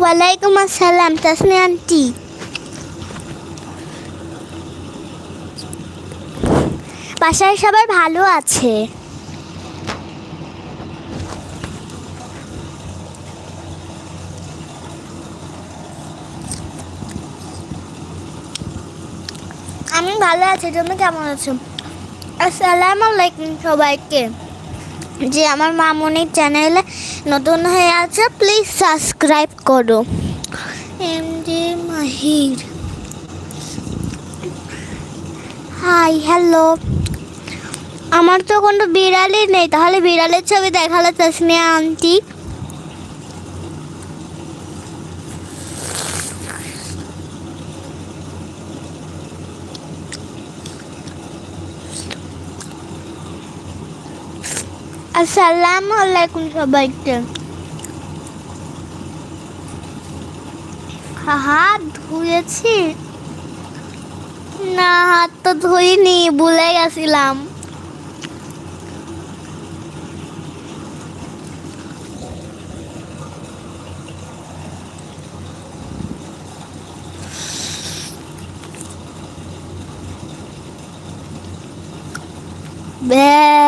ওয়ালাইকুম আসসালাম তাসমি আন্টি বাসায় সবাই ভালো আছে? আমি ভালো আছি, তুমি কেমন আছো? আসসালামু আলাইকুম সবাইকে। যে আমার মামনির চ্যানেলে নতুন হয়ে আছে প্লিজ সাবস্ক্রাইব করো। M J Mahir hi hello আমার তো কোনো বিড়ালই নেই, তাহলে বিড়ালের ছবি দেখাল তাসমিয়া আন্টি আসসালামু আলাইকুম সবাইকে। হাত ধুয়েছি? না হাত তো ধুইনি ভুলে গেছিলাম। ব্যাঁ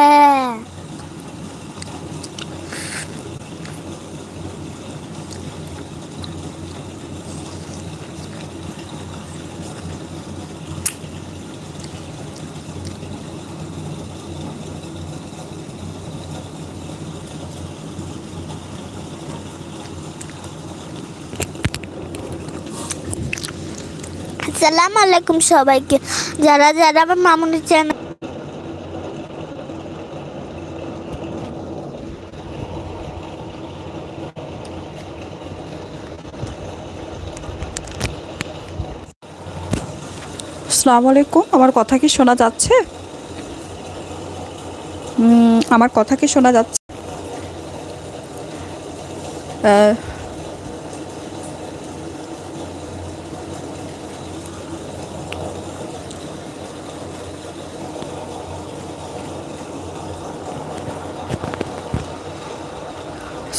আসসালামু আলাইকুম সবাইকে। যারা যারা আমার মামুনির চ্যানেল আসসালামু আলাইকুম। আমার কথা কি শোনা যাচ্ছে? আমার কথা কি শোনা যাচ্ছে?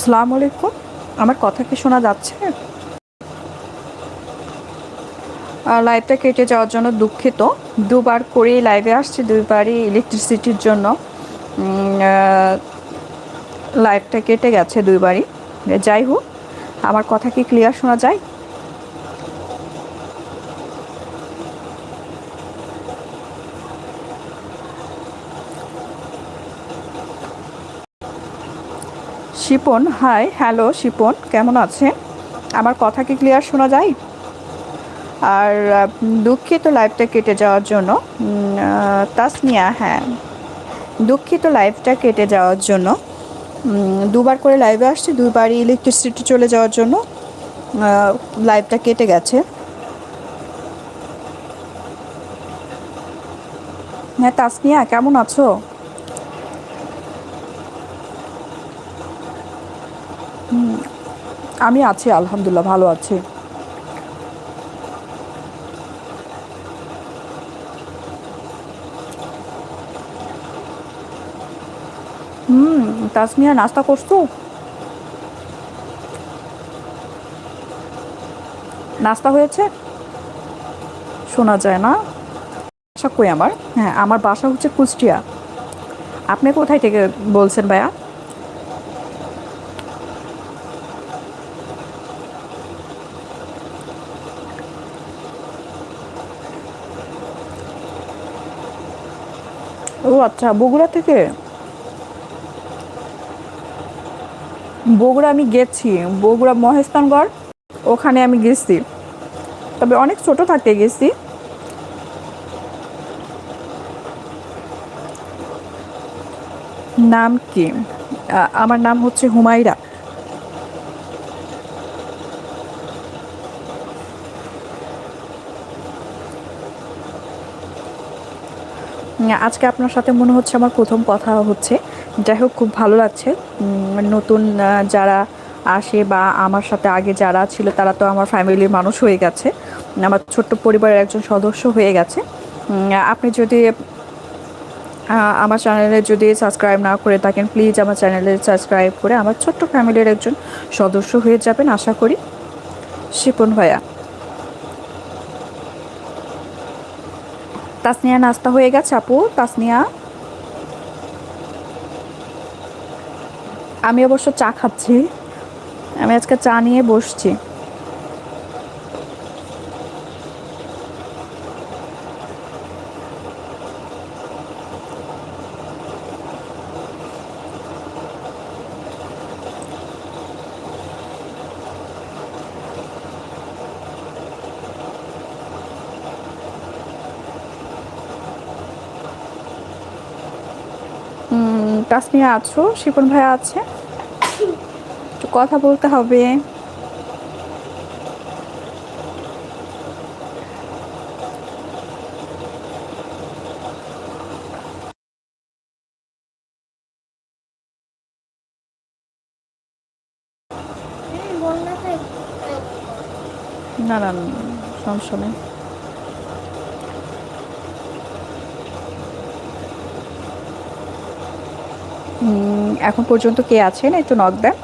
আসসালামু আলাইকুম। আমার কথা কি শোনা যাচ্ছে? লাইভটা কেটে যাওয়ার জন্য দুঃখিত। দুবার করেই লাইভে আসছি, দুইবারই ইলেকট্রিসিটির জন্য। লাইভটা কেটে গেছে দুইবারই। যাই হোক, আমার কথা কি ক্লিয়ার শোনা যায়? শিপন হাই হ্যালো শিপন কেমন আছে আমার কথা কি ক্লিয়ার শোনা যায়? আর দুঃখিত লাইফটা কেটে যাওয়ার জন্য তাসনিয়া হ্যাঁ দুঃখিত লাইফটা কেটে যাওয়ার জন্য দুবার করে লাইভে আসছে দুবারই ইলেকট্রিসিটি চলে যাওয়ার জন্য আহ, লাইভটা কেটে গেছে। হ্যাঁ তাসনিয়া কেমন আছো? আমি আছি, আলহামদুলিল্লাহ, ভালো আছি। হুম তাসমিয়া নাস্তা করছ? নাস্তা হয়েছে? শোনা যায় না। বাসা কই আমার? হ্যাঁ আমার বাসা হচ্ছে কুষ্টিয়া। আপনি কোথায় থেকে বলছেন ভাইয়া? আচ্ছা বগুড়া থেকে? বগুড়া আমি গেছি, বগুড়া মহেস্তানগড় ওখানে আমি গেছি। তবে অনেক ছোট থাকতে গেছি। নাম কি? আমার নাম হচ্ছে হুমায়রা। আজকে আপনার সাথে মনে হচ্ছে আমার প্রথম কথা হচ্ছে। যাই হোক খুব ভালো লাগছে। উম, নতুন যারা আসে বা আমার সাথে আগে যারা ছিল তারা তো আমার ফ্যামিলির মানুষ হয়ে গেছে। আমার ছোট্ট পরিবারের একজন সদস্য হয়ে গেছে। আপনি যদি আমার চ্যানেলে যদি সাবস্ক্রাইব না করে থাকেন প্লিজ আমার চ্যানেলে সাবস্ক্রাইব করে আমার ছোট্ট ফ্যামিলির একজন সদস্য হয়ে যাবেন আশা করি। শিপন ভাইয়া। তাসনিয়া নাস্তা হয়ে গেছে, আপু। তাসনিয়া। আমি অবশ্য চা খাচ্ছি। আমি আজকে চা নিয়ে বসছি। তাসনিয়া আছো শিপন ভাইয়া আছে। একটু কথা বলতে হবে। না না না, সমস্যা নেই। এখন পর্যন্ত কে আছেন? একটু নক দেন।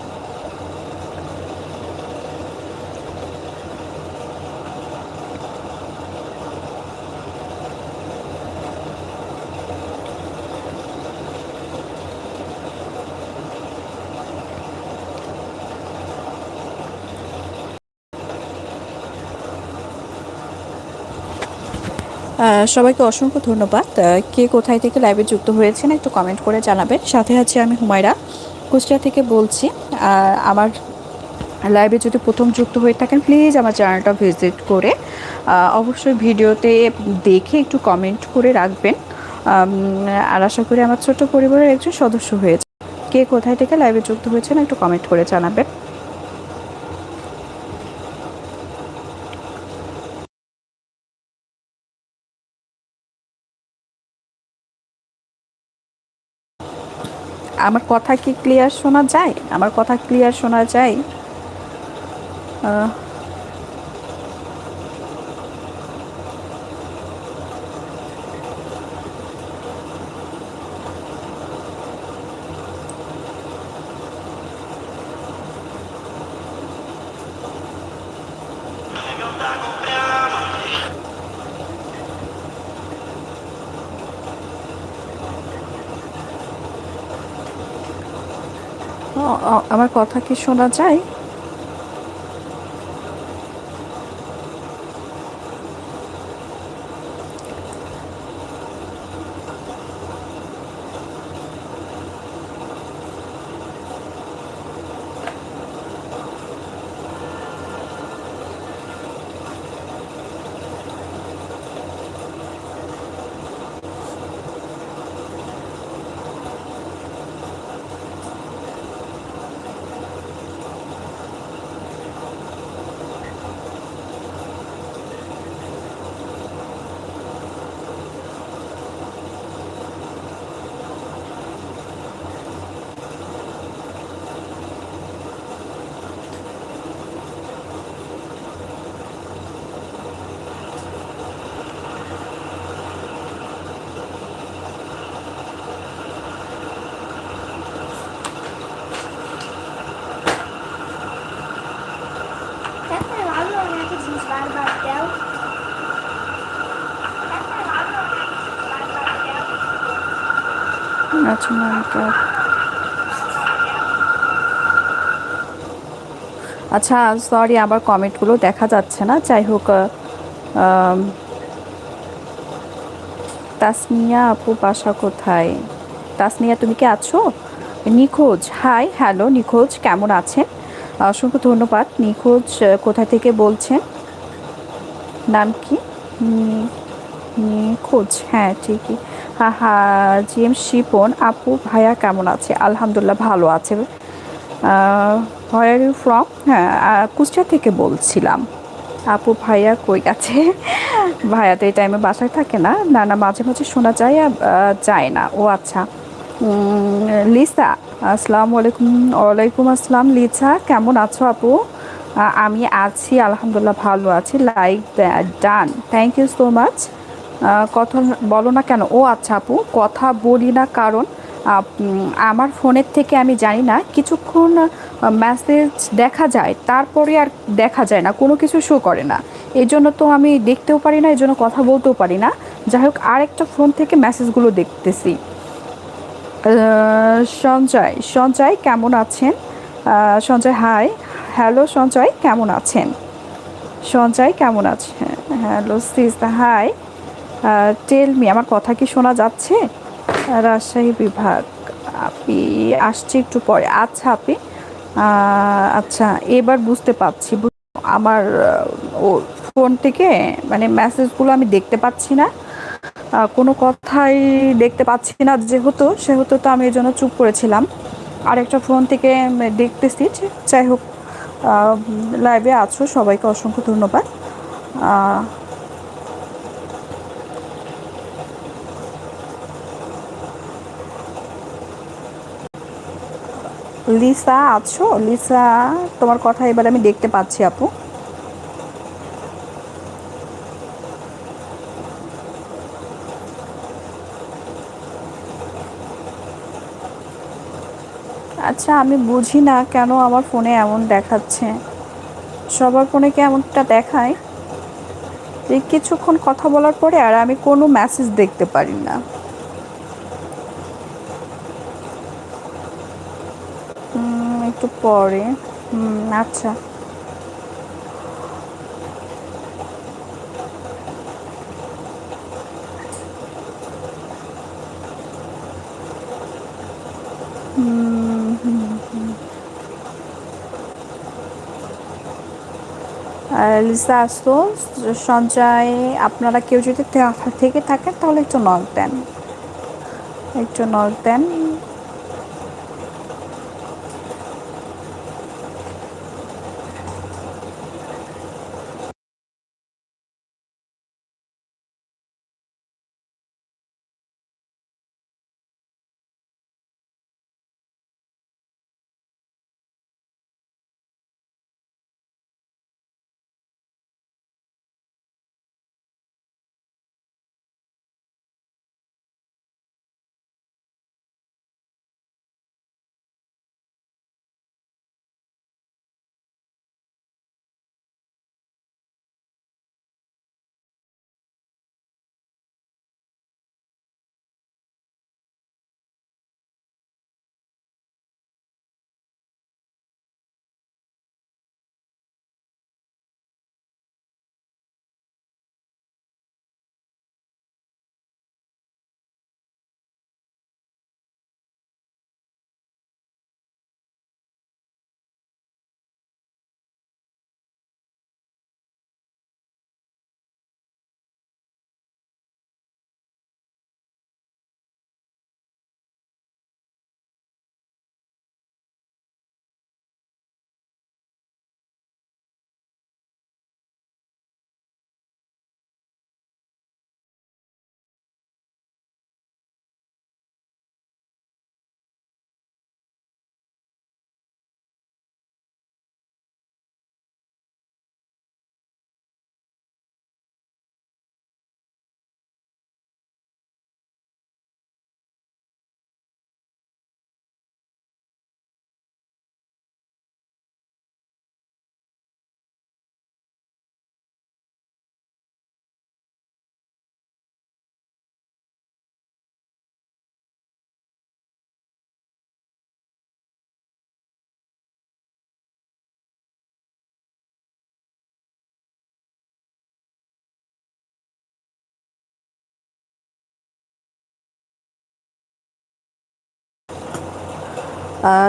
সবাইকে অসংখ্য ধন্যবাদ। কে কোথায় থেকে লাইভে যুক্ত হয়েছেন একটু কমেন্ট করে জানাবেন। সাথে আছে আমি হুমায়রা। কুষ্টিয়া থেকে বলছি আমার লাইভে যদি প্রথম যুক্ত হয়ে থাকেন প্লিজ আমার চ্যানেলটা ভিজিট করে অবশ্যই ভিডিওতে দেখে একটু কমেন্ট করে রাখবেন। আর আশা করি আমার ছোট্ট পরিবারের একজন সদস্য হয়েছে। কে কোথায় থেকে লাইভে যুক্ত হয়েছেন একটু কমেন্ট করে জানাবেন। আমার কথা কি ক্লিয়ার শোনা যায়? আমার কথা ক্লিয়ার শোনা যায়? আমার কথা কি শোনা যায়? আচ্ছা নায়িকা। আচ্ছা সরি আমার কমেন্টগুলো দেখা যাচ্ছে না। যাই হোক তাসমিয়া আপু বাসা কোথায়? তাসমিয়া তুমি কি আছো? নিখোঁজ। হাই হ্যালো নিখোঁজ। কেমন আছেন? অসংখ্য ধন্যবাদ। নিখোঁজ কোথা থেকে বলছেন? নাম কি? নিখোঁজ। হ্যাঁ ঠিকই। হ্যাঁ হ্যাঁ জি এম শিপন, আপু, ভাইয়া কেমন আছে? আলহামদুলিল্লাহ ভালো আছে। ইউ ফ্রম হ্যাঁ কুষ্টিয়া থেকে বলছিলাম। আপু, ভাইয়া কই আছে ভাইয়া তো এই টাইমে বাসায় থাকে না। না না, মাঝে মাঝে শোনা যায় যায় না। ও আচ্ছা। লিসা, আসসালামু আলাইকুম। ওয়ালাইকুম আসসালাম লিসা, কেমন আছো আপু? আমি আছি, আলহামদুলিল্লাহ ভালো আছি। Like done thank you so much কথা বলো না কেন? ও আচ্ছা আপু, কথা বলি না কারণ আমার ফোনের থেকে আমি জানি না, কিছুক্ষণ মেসেজ দেখা যায়, তারপরে আর দেখা যায় না, কোনো কিছু শো করে না। এই জন্য তো আমি দেখতেও পারি না, এই জন্য কথা বলতেও পারি না। যাই হোক, আরেকটা ফোন থেকে মেসেজগুলো দেখতেছি। সঞ্জয়। সঞ্জয়, কেমন আছেন? সঞ্জয় হাই হ্যালো সঞ্জয়, কেমন আছেন? সঞ্জয়, কেমন আছেন hello sis hi tell me আমার কথা কি শোনা যাচ্ছে? রাজশাহী বিভাগ, আপনি আসছি একটু পরে। আচ্ছা আপনি আচ্ছা এবার বুঝতে পারছি। আমার ও ফোন থেকে মানে মেসেজগুলো আমি দেখতে পাচ্ছি না। কোনো কথাই দেখতে পাচ্ছি না যেহেতু, সেহেতু তো আমি এই জন্য চুপ করেছিলাম। আরেকটা ফোন থেকে দেখতেছি যাই হোক লাইভে আছো, সবাইকে অসংখ্য ধন্যবাদ। লিসা আছো? লিসা, তোমার কথা এবার আমি দেখতে পাচ্ছি, আপু। আচ্ছা আমি বুঝি না কেন আমার ফোনে এমন দেখাচ্ছে। সবার ফোনে কি এমনটা দেখায়? যে কিছুক্ষণ কথা বলার পরে আর আমি কোনো মেসেজ দেখতে পারি না। একটু পরে। আচ্ছা। লিসা আসতো। সঞ্চয় আপনারা কেউ যদি থেকে থাকেন তাহলে একটু নক দেন। একটু নক দেন।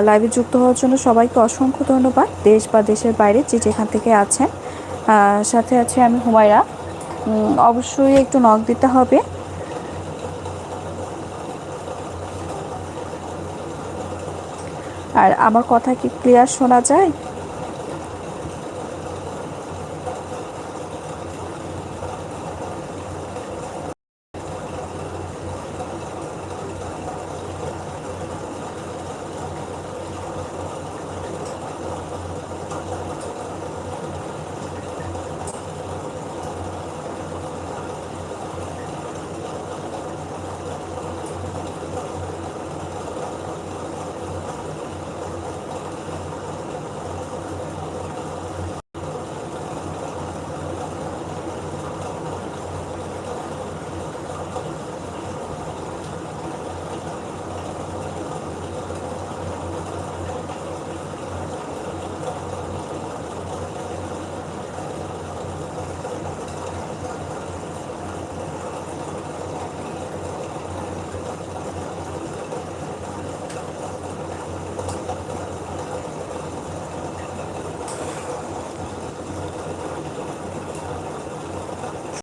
লাইভে যুক্ত হওয়ার জন্য সবাইকে অসংখ্য ধন্যবাদ। দেশ বা দেশের বাইরে যে যেখান থেকে আছেন সাথে আছে আমি হুমায়রা। অবশ্যই একটু নখ দিতে হবে। আর আমার কথা কি ক্লিয়ার শোনা যায়?